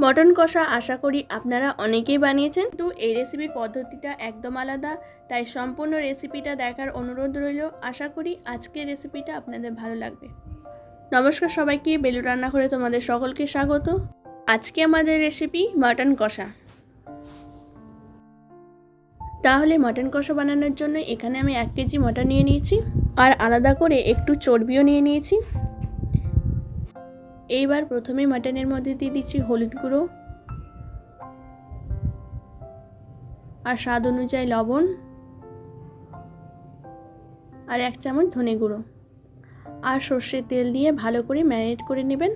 Mutton কষা আশা করি আপনারা অনেকেই বানিয়েছেন। তো এই রেসিপির পদ্ধতিটা একদম আলাদা, তাই সম্পূর্ণ রেসিপিটা দেখার অনুরোধ রইল। আশা করি আজকের রেসিপিটা আপনাদের ভালো লাগবে। নমস্কার সবাইকে, বেলু রান্না করে তোমাদের সকলকে স্বাগত। আজকে আমাদের রেসিপি মাটন কষা। তাহলে মটন কষা বানানোর জন্য এখানে আমি এক কেজি মটন নিয়ে নিয়েছি। আর আলাদা করে একটু চর্বিও নিয়ে নিয়েছি। এইবার প্রথমে মাটনের মধ্যে দিয়ে দিচ্ছি হলুদ গুঁড়ো আর স্বাদ অনুযায়ী লবণ আর এক চামচ ধনে গুঁড়ো আর সর্ষের তেল দিয়ে ভালো করে ম্যারিনেট করে নেবেন।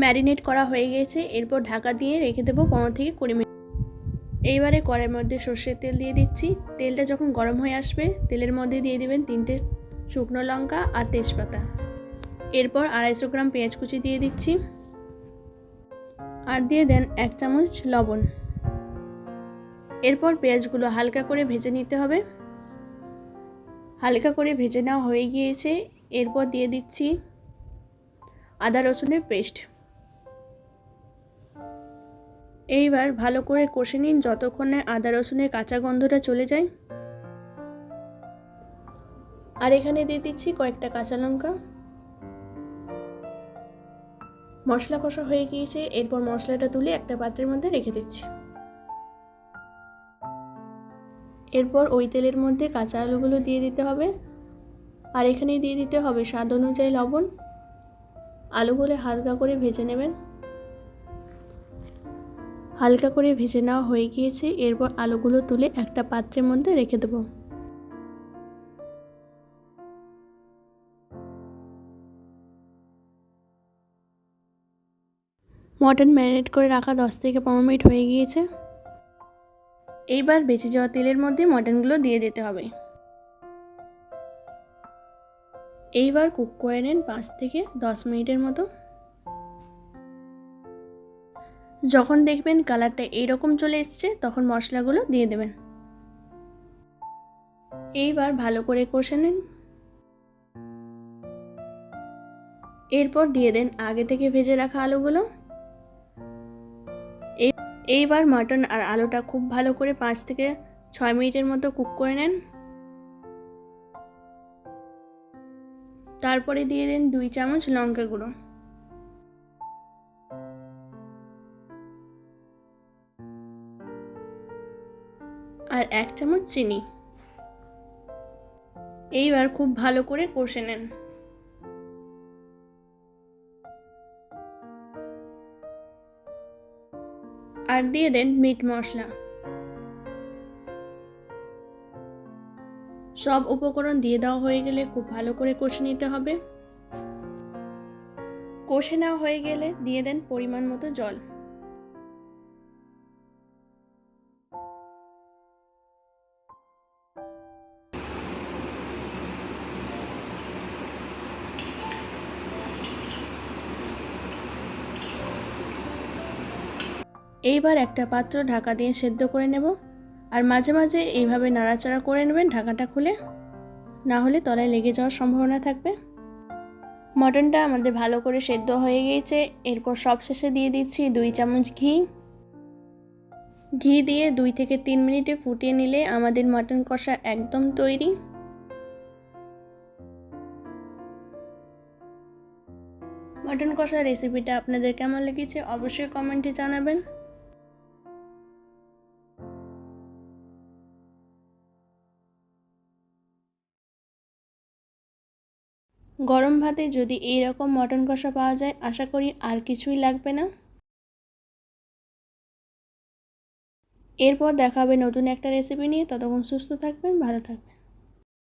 ম্যারিনেট করা হয়ে গেছে, এরপর ঢাকা দিয়ে রেখে দেবো পনেরো থেকে কুড়ি মিনিট। এইবারে কড়াইয়ের মধ্যে সর্ষের তেল দিয়ে দিচ্ছি। তেলটা যখন গরম হয়ে আসবে, তেলের মধ্যে দিয়ে দিবেন তিনটে শুকনো লঙ্কা আর তেজপাতা। এরপর আড়াইশো গ্রাম পেঁয়াজ কুচি দিয়ে দিচ্ছি। আর দিয়ে দেন এক চামচ লবণ। এরপর পেঁয়াজগুলো হালকা করে ভেজে নিতে হবে। হালকা করে ভেজে নেওয়া হয়ে গিয়েছে। এরপর দিয়ে দিচ্ছি আদা রসুনের পেস্ট। এইবার ভালো করে কষে নিন যতক্ষণে আদা রসুনের কাঁচা গন্ধটা চলে যায়। আর এখানে দিয়ে দিচ্ছি কয়েকটা কাঁচা লঙ্কা। মশলা কষা হয়ে গিয়েছে, এরপর মশলাটা তুলে একটা পাত্রের মধ্যে রেখে দিচ্ছি। এরপর ওই তেলের মধ্যে কাঁচা আলুগুলো দিয়ে দিতে হবে। আর এখানে দিয়ে দিতে হবে স্বাদ অনুযায়ী লবণ। আলুগুলো হালকা করে ভেজে নেবেন। হালকা করে ভেজে নেওয়া হয়ে গিয়েছে, এরপর আলুগুলো তুলে একটা পাত্রের মধ্যে রেখে দেব। মটন ম্যারিনেট করে রাখা দশ থেকে পনেরো মিনিট হয়ে গিয়েছে। এইবার বেঁচে যাওয়া তেলের মধ্যে মটনগুলো দিয়ে দিতে হবে। এইবার কুক করে নেন পাঁচ থেকে দশ মিনিটের মতো। যখন দেখবেন কালারটা এইরকম চলে এসছে, তখন মশলাগুলো দিয়ে দেবেন। এইবার ভালো করে কষে নিন। এরপর দিয়ে দেন আগে থেকে ভেজে রাখা আলুগুলো। এইবার মাটন আর আলুটা খুব ভালো করে পাঁচ থেকে ছয় মিনিটের মতো কুক করে নেন। তারপরে দিয়ে দিন দুই চামচ লঙ্কা গুঁড়ো। আর এক চামচ চিনি। এইবার খুব ভালো করে কষে নেন। আর দিয়ে দেন মিট মশলা। সব উপকরণ দিয়ে দেওয়া হয়ে গেলে খুব ভালো করে কষে নিতে হবে। কষে নেওয়া হয়ে গেলে দিয়ে দেন পরিমাণ মতো জল। এইবার একটা পাত্র ঢাকা দিয়ে সেদ্ধ করে নেব আর মাঝে মাঝে এইভাবে নাড়াচাড়া করে নেবেন ঢাকাটা খুলে। না হলে তলায় লেগে যাওয়ার সম্ভাবনা থাকবে। মটনটা আমাদের ভালো করে সেদ্ধ হয়ে গিয়েছে। এরপর সবশেষে দিয়ে দিচ্ছি দুই চামচ ঘি। ঘি দিয়ে দুই থেকে তিন মিনিটে ফুটিয়ে নিলে আমাদের মটন কষা একদম তৈরি। মটন কষা রেসিপিটা আপনাদের কেমন লেগেছে অবশ্যই কমেন্টে জানাবেন। গরম ভাতে যদি এই রকম মটন কষা পাওয়া যায়, আশা করি আর কিছুই লাগবে না। এরপর দেখাবে নতুন একটা রেসিপি নিয়ে। ততক্ষণ সুস্থ থাকবেন, ভালো থাকবেন।